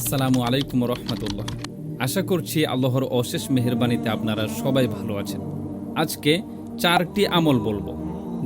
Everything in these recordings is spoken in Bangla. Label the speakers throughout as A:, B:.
A: আসসালামু আলাইকুম রহমতুল্লাহ। আশা করছি আল্লাহর অশেষ মেহরবানিতে আপনারা সবাই ভালো আছেন। আজকে চারটি আমল বলব,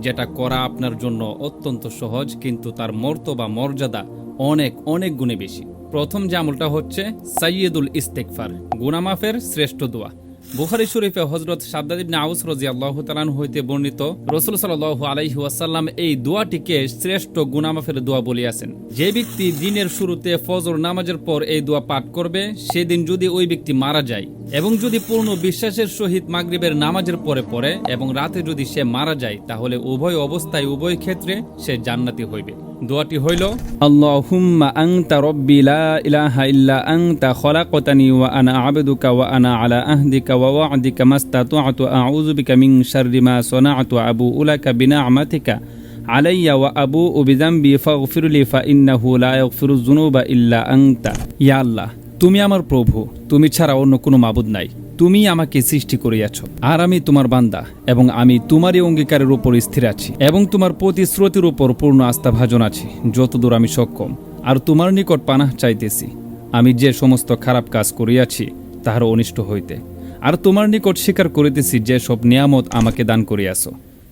A: যেটা করা আপনার জন্য অত্যন্ত সহজ, কিন্তু তার মর্তবা মর্যাদা অনেক অনেক গুণে বেশি। প্রথম যে আমলটা হচ্ছে সাইয়েদুল ইস্তেকফার গুনামাফের শ্রেষ্ঠ দোয়া। বুখারি শরীফে হজরত সাদ্দাদ ইবনে আউস রাজি আল্লাহ তালান হইতে বর্ণিত, রসুল সাল্লাহ আলাইহি ওয়াসাল্লাম এই দোয়াটিকে শ্রেষ্ঠ গুনামাফের দোয়া বলিয়াছেন। যে ব্যক্তি দিনের শুরুতে ফজর নামাজের পর এই দোয়া পাঠ করবে, সেদিন যদি ওই ব্যক্তি মারা যায় এবং যদি পূর্ণ বিশ্বাসের সহিত মাগরিবের নামাজের পরে পড়ে এবং রাতে যদি সে মারা যায়, তাহলে উভয় অবস্থায় উভয় ক্ষেত্রে সে জান্নাতি হইবে। দোয়াটি হইল, আল্লাহুম্মা আনতা রব্বি লা ইলাহা ইল্লা আনতা খলাকতানি ওয়া আনা আবদুকা ওয়া আনা আলা আহদিকা ওয়া ওয়া'দিকা মাস্তাতু'তু আউযু বিকা মিন শাররি মা সানা'তু আবু উলাকা বিনি'মাতিকা আলাইয়া ওয়া আবু বিযামবি, ফাগফিরলি, ফা ইন্নাহু লা ইয়াগফিরু যুনুবা ইল্লা আনতা। ইয়া আল্লাহ, তুমি আমার প্রভু, তুমি ছাড়া অন্য কোনো মাবুদ নাই। তুমি আমাকে সৃষ্টি করিয়াছ। আর আমি তোমার বান্দা, এবং আমি তোমারই অঙ্গীকারের উপর স্থির আছি, এবং তোমার প্রতিশ্রুতির উপর পূর্ণ আস্থাভাজন আছি, যতদূর আমি সক্ষম। আর তোমার নিকট পানাহ চাইতেছি। আমি যে সমস্ত খারাপ কাজ করিয়াছি তাহার অনিষ্ট হইতে। আর তোমার নিকট স্বীকার করিতেছি যে সব নিয়ামত আমাকে দান করিয়াছ,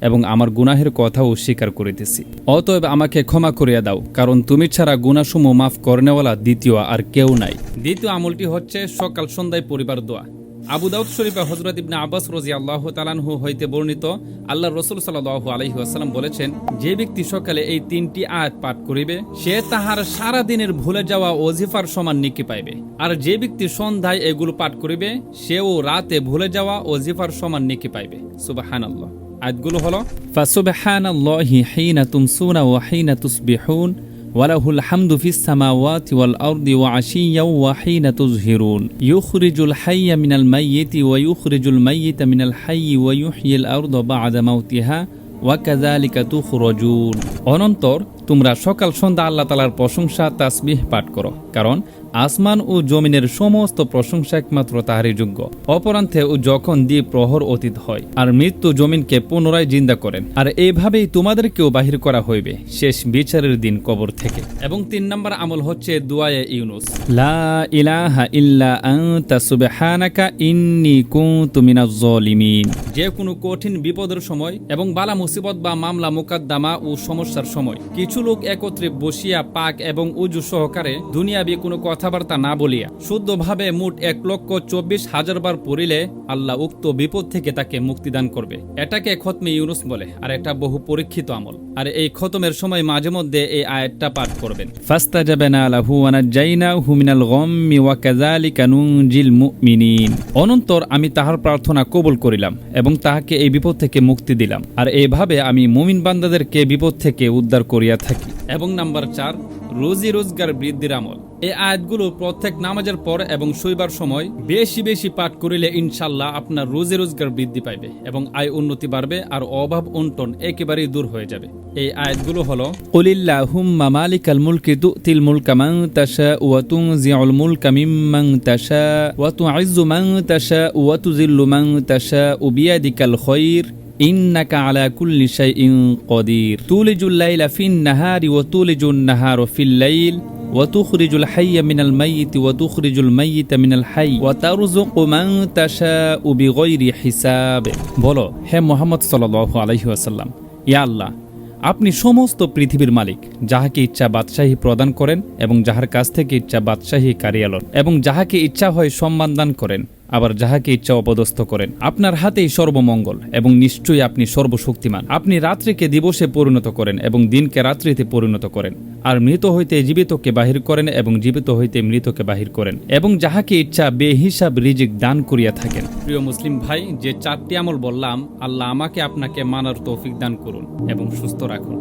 A: এবং আমার গুনাহের কথাও স্বীকার করিতেছি। অতএব আমাকে ক্ষমা করিয়া দাও, কারণ তুমি ছাড়া গুনাসমূহ মাফ করনেওয়ালা দ্বিতীয় আর কেউ নাই। দ্বিতীয় আমলটি হচ্ছে সকাল সন্ধ্যায় পরিবার দোয়া। আবু দাউদ শরীফে হজরত ইবনে আব্বাস রাজি আল্লাহ তালানহু হইতে বর্ণিত আল্লাহ রসুল সাল্লাহ আলহি আসাল্লাম বলেছেন, যে ব্যক্তি সকালে এই তিনটি আয়াত পাঠ করিবে, সে তাহার সারা দিনের ভুলে যাওয়া ওজিফার সমান নিকি পাইবে। আর যে ব্যক্তি সন্ধ্যায় এগুলো পাঠ করিবে, সেও রাতে ভুলে যাওয়া ওজিফার সমান নিকি পাইবে। সুবাহানাল্লাহ। আয়াতগুলো হলো ফাসুবহানাল্লাহি হিনা তুমসুনা ওয়া হিনা তুসবিহুন। وله الحمد في السماوات والأرض وعشيا وحين تظهرون يخرج الحي من الميت ويخرج الميت من الحي ويحيي الأرض بعد موتها ওয়াকাজালিকা তুখরজুন অনন্তর তোমরা সকাল সন্ধ্যা আল্লাহ তালার প্রশংসা, তাসবিহ পাঠ করো। কারণ আসমান ও জমিনের সমস্ত প্রশংসা একমাত্র তাহারই যোগ্য। অপরান্তে ও যখন দিয়ে প্রহর অতীত হয়, আর মৃত্যু জমিনকে পুনরায় জিন্দা করেন, আর এইভাবেই তোমাদেরকেও বাহির করা হইবে শেষ বিচারের দিন কবর থেকে। এবং তিন নম্বর আমল হচ্ছে দুয়ায়ে ইউনুস। লা ইলাহা ইল্লা আনতা সুবহানাকা ইন্নী কুনতু মিনাজ জালিমিন যে কোনো কঠিন বিপদের সময় এবং বালা মুসিবত বা মামলা মোকদ্দমা ও সমস্যার সময় কিছু লোক একত্রে বসিয়া পাক এবং উজু সহকারে দুনিয়াবি কোনো কথাবার্তা না বলিয়া, শুদ্ধভাবে মোট এক লক্ষ চব্বিশ হাজার বার পড়িলে আল্লাহ উক্ত বিপদ থেকে তাকে মুক্তিদান করবে। এটাকে খতমে ইউনুস বলে, আর এটা বহু পরীক্ষিত আমল। আর এই খতমের সময় মাঝে মধ্যে এই আয়াতটা পাঠ করবেন। ফাস্তা যাবে না আলাহু জাইনা হুমিনাল গম্মি ওয়া কাযালিকা নুনজিল মুমিনিন। অনন্তর আমি তাহার প্রার্থনা কবুল করিলাম এবং তাহাকে এই বিপদ থেকে মুক্তি দিলাম। আর এইভাবে আমি মুমিন বান্দাদেরকে বিপদ থেকে উদ্ধার করিয়া থাকি। এবং নাম্বার চার রোজি রোজগার বৃদ্ধির আমল। এই আয়াতগুলো প্রত্যেক নামাজের পর এবং শৈবার সময় বেশি বেশি পাঠ করিলে ইনশাল্লাহ আপনার রোজি রোজগার বৃদ্ধি পাইবে এবং আয় উন্নতি বাড়বে আর অভাব অন্টন একেবারেই দূর হয়ে যাবে। এই আয়াতগুলো হলো কুলিল্লা হুম্মা মালিকাল মুলকি তুতিল মুলকা মান তাশা ওয়া তুনজিউল মুলকা মিম্মান তাশা ওয়া তু'ইজ্জু মান তাশা ওয়া তুযিল্লু মান তাশা বিয়াদিকাল খায়র إنك على كل شيء قدير تولج الليل في النهار وتولج النهار في الليل وتخرج الحي من الميت وتخرج الميت من الحي وترزق من تشاء بغير حساب বলো হে মোহাম্মদ সাল্লাল্লাহু আলাইহি ওয়াসাল্লাম ইয়া আল্লাহ আপনি সমস্ত পৃথিবীর মালিক যাহাকে ইচ্ছা বাদশাহী প্রদান করেন এবং যাহার কাছ থেকে ইচ্ছা বাদশাহী কারিয়ালন এবং যাহাকে ইচ্ছা হয় সম্মান দান করেন আবার যাহাকে ইচ্ছা অপদস্থ করেন। আপনার হাতেই সর্বমঙ্গল এবং নিশ্চয়ই আপনি সর্বশক্তিমান। আপনি রাত্রিকে দিবসে পরিণত করেন এবং দিনকে রাত্রিতে পরিণত করেন। আর মৃত হইতে জীবিতকে বাহির করেন এবং জীবিত হইতে মৃতকে বাহির করেন। এবং যাহাকে ইচ্ছা বেহিসাব রিজিক দান করিয়া থাকেন। প্রিয় মুসলিম ভাই, যে চারটি আমল বললাম, আল্লাহ আমাকে আপনাকে মানার তৌফিক দান করুন এবং সুস্থ রাখুন।